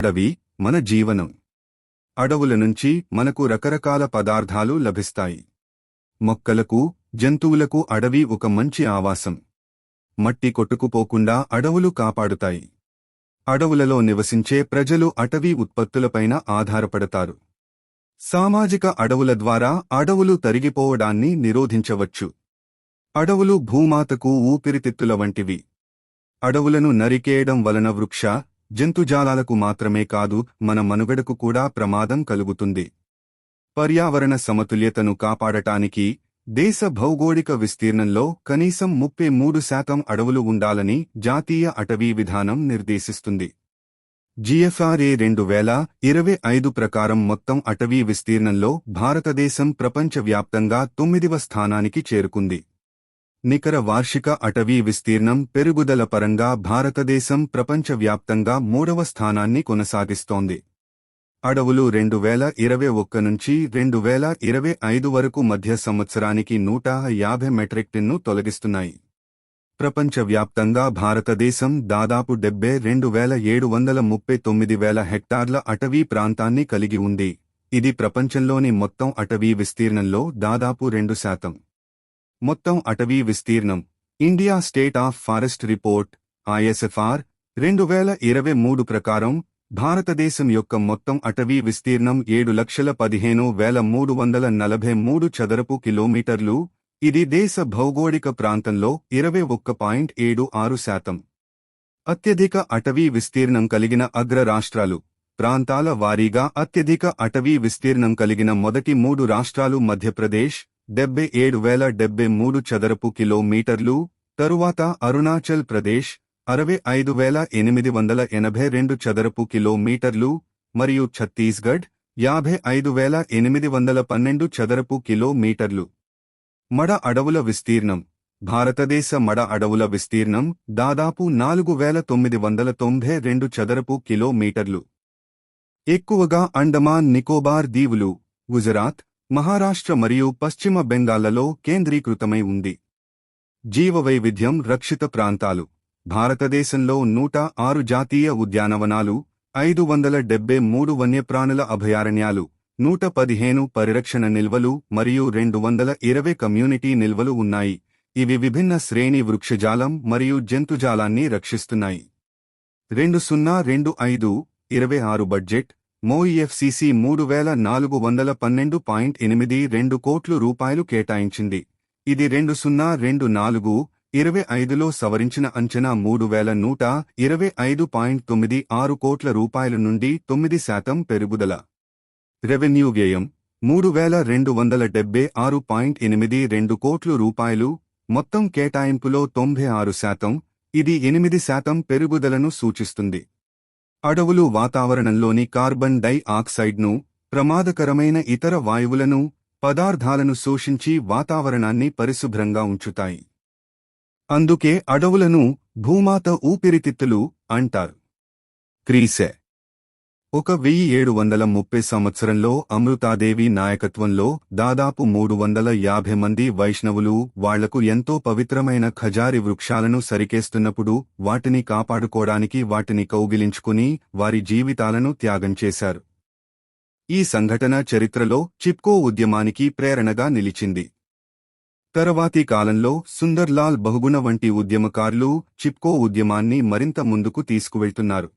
అడవి మన జీవనం. అడవుల నుంచి మనకు రకరకాల పదార్థాలు లభిస్తాయి. మొక్కలకు జంతువులకు అడవి ఒక మంచి ఆవాసం. మట్టి కొట్టుకుపోకుండా అడవులు కాపాడుతాయి. అడవులలో నివసించే ప్రజలు అటవీ ఉత్పత్తులపైన ఆధారపడతారు. సామాజిక అడవుల ద్వారా అడవులు తరిగిపోవడాన్ని నిరోధించవచ్చు. అడవులు భూమాతకు ఊపిరితిత్తుల వంటివి. అడవులను నరికేయడం వలన వృక్ష జంతుజాలాలకు మాత్రమే కాదు మన మనుగడకు కూడా ప్రమాదం కలుగుతుంది. పర్యావరణ సమతుల్యతను కాపాడటానికి దేశ భౌగోళిక విస్తీర్ణంలో కనీసం ముప్పై మూడు శాతం అడవులు ఉండాలని జాతీయ అటవీ విధానం నిర్దేశిస్తుంది. జిఎఫ్ఆర్ఏ రెండు వేల ఇరవై ఐదు ప్రకారం మొత్తం అటవీ విస్తీర్ణంలో భారతదేశం ప్రపంచవ్యాప్తంగా తొమ్మిదివ స్థానానికి చేరుకుంది. నికర వార్షిక అటవీ విస్తీర్ణం పెరుగుదల పరంగా భారతదేశం ప్రపంచవ్యాప్తంగా మూడవ స్థానాన్ని కొనసాగిస్తోంది. అడవులు రెండు వేల ఇరవై ఒక్క నుంచి రెండు వేల ఇరవై ఐదు వరకు మధ్య సంవత్సరానికి నూట యాభై మెట్రిక్ టన్ను తొలగిస్తున్నాయి. ప్రపంచవ్యాప్తంగా భారతదేశం దాదాపు డెబ్బై రెండు వేల ఏడు వందల ముప్పై తొమ్మిది వేల హెక్టార్ల అటవీ ప్రాంతాన్ని కలిగి ఉంది. ఇది ప్రపంచంలోని మొత్తం అటవీ విస్తీర్ణంలో దాదాపు రెండు శాతం. మొత్తం అటవీ విస్తీర్ణం. India State of Forest Report ISFR రెండు వేల ఇరవై మూడు ప్రకారం భారతదేశం యొక్క మొత్తం అటవీ విస్తీర్ణం ఏడు లక్షల పదిహేను వేల మూడు వందల నలభై మూడు చదరపు కిలోమీటర్లు. ఇది దేశ భౌగోళిక ప్రాంతంలో ఇరవై ఒక్క పాయింట్ ఏడు ఆరు శాతం. అత్యధిక అటవీ విస్తీర్ణం కలిగిన అగ్ర రాష్ట్రాలు. ప్రాంతాల వారీగా అత్యధిక అటవీ విస్తీర్ణం కలిగిన మొదటి మూడు రాష్ట్రాలు మధ్యప్రదేశ్ డెబ్బై ఏడు వేల డెబ్బై మూడు చదరపు కిలోమీటర్లు తరువాత అరుణాచల్ ప్రదేశ్ అరవై ఐదు వేల ఎనిమిది వందల ఎనభై రెండు చదరపు కిలోమీటర్లు మరియు ఛత్తీస్గఢ్ యాభై ఐదు వేల ఎనిమిది వందల పన్నెండు చదరపు కిలోమీటర్లు. మడ అడవుల విస్తీర్ణం. భారతదేశ మడ అడవుల విస్తీర్ణం దాదాపు నాలుగు వేల తొమ్మిది వందల తొంభై రెండు చదరపు కిలోమీటర్లు. ఎక్కువగా అండమాన్ నికోబార్ దీవులు గుజరాత్ మహారాష్ట్ర మరియు పశ్చిమ బెంగాల్లలో కేంద్రీకృతమై ఉంది. జీవవైవిధ్యం రక్షిత ప్రాంతాలు. భారతదేశంలో నూట ఆరు జాతీయ ఉద్యానవనాలు ఐదు వందల డెబ్బై మూడు వన్యప్రాణుల అభయారణ్యాలు నూట పదిహేను పరిరక్షణ నిల్వలు మరియు రెండు వందల ఇరవై కమ్యూనిటీ నిల్వలు ఉన్నాయి. ఇవి విభిన్న శ్రేణి వృక్షజాలం మరియు జంతుజాలాన్ని రక్షిస్తున్నాయి. రెండు సున్నా రెండు ఐదు ఇరవై ఆరు బడ్జెట్ మోఈఎఫ్సిసి మూడు వేల నాలుగు వందల పన్నెండు పాయింట్ ఎనిమిది రెండు కోట్లు రూపాయలు కేటాయించింది. ఇది రెండు సున్నా రెండు నాలుగు ఇరవై ఐదులో సవరించిన అంచనా మూడు వేల నూట ఇరవై ఐదు పాయింట్ తొమ్మిది ఆరు కోట్ల రూపాయల నుండి తొమ్మిది శాతం పెరుగుదల. రెవెన్యూ వ్యయం మూడు వేల రెండు వందల డెబ్బై ఆరు పాయింట్ ఎనిమిది రెండు కోట్లు రూపాయలు మొత్తం కేటాయింపులో తొంభై ఆరు శాతం ఇది ఎనిమిది శాతం పెరుగుదలను సూచిస్తుంది. అడవులు వాతావరణంలోని కార్బన్ డై ఆక్సైడ్ను ప్రమాదకరమైన ఇతర వాయువులను పదార్థాలను శోషించి వాతావరణాన్ని పరిశుభ్రంగా ఉంచుతాయి. అందుకే అడవులను భూమాత ఊపిరితిత్తులు అంటారు. క్రీసె ఒక వెయ్యి ఏడు వందల ముప్పై సంవత్సరంలో అమృతాదేవి నాయకత్వంలో దాదాపు మూడు వందల యాభై మంది వైష్ణవులు వాళ్ళకు ఎంతో పవిత్రమైన ఖజారి వృక్షాలను సరికేస్తున్నప్పుడు వాటిని కాపాడుకోడానికి వాటిని కౌగిలించుకుని వారి జీవితాలను త్యాగం చేశారు. ఈ సంఘటన చరిత్రలో చిప్కో ఉద్యమానికి ప్రేరణగా నిలిచింది. తరువాతి కాలంలో సుందర్లాల్ బహుగుణ వంటి ఉద్యమకారులు చిప్కో ఉద్యమాన్ని మరింత ముందుకు తీసుకువెళ్తున్నారు.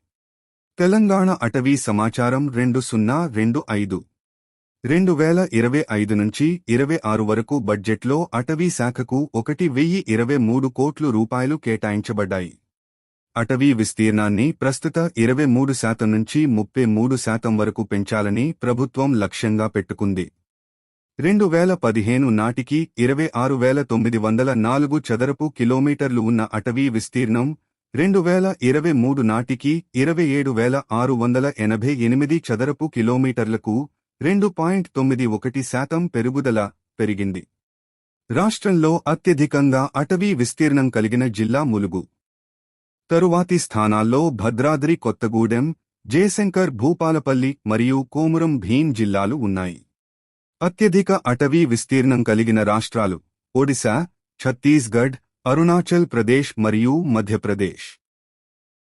తెలంగాణ అటవీ సమాచారం రెండు సున్నా రెండు ఐదు. రెండు వేల ఇరవై ఐదు నుంచి ఇరవై ఆరు వరకు బడ్జెట్లో అటవీ శాఖకు ఒకటి వెయ్యి ఇరవై మూడు కోట్లు రూపాయలు కేటాయించబడ్డాయి. అటవీ విస్తీర్ణాన్ని ప్రస్తుత ఇరవై మూడు శాతం నుంచి ముప్పై మూడు శాతం వరకు పెంచాలని ప్రభుత్వం లక్ష్యంగా పెట్టుకుంది. రెండు వేల పదిహేను నాటికి ఇరవై ఆరు వేల తొమ్మిది వందల నాలుగు చదరపు కిలోమీటర్లు ఉన్న అటవీ విస్తీర్ణం రెండు వేల ఇరవై మూడు నాటికి ఇరవై ఏడు వేల ఆరు వందల ఎనభై ఎనిమిది చదరపు కిలోమీటర్లకు రెండు పాయింట్ తొమ్మిది ఒకటి శాతం పెరుగుదల పెరిగింది. రాష్ట్రంలో అత్యధికంగా అటవీ విస్తీర్ణం కలిగిన జిల్లా ములుగు. తరువాతి స్థానాల్లో భద్రాద్రి కొత్తగూడెం జయశంకర్ భూపాలపల్లి మరియు కోమురం భీం జిల్లాలు ఉన్నాయి. అత్యధిక అటవీ విస్తీర్ణం కలిగిన రాష్ట్రాలు ఒడిశా ఛత్తీస్గఢ్ అరుణాచల్ ప్రదేశ్ మరియు మధ్యప్రదేశ్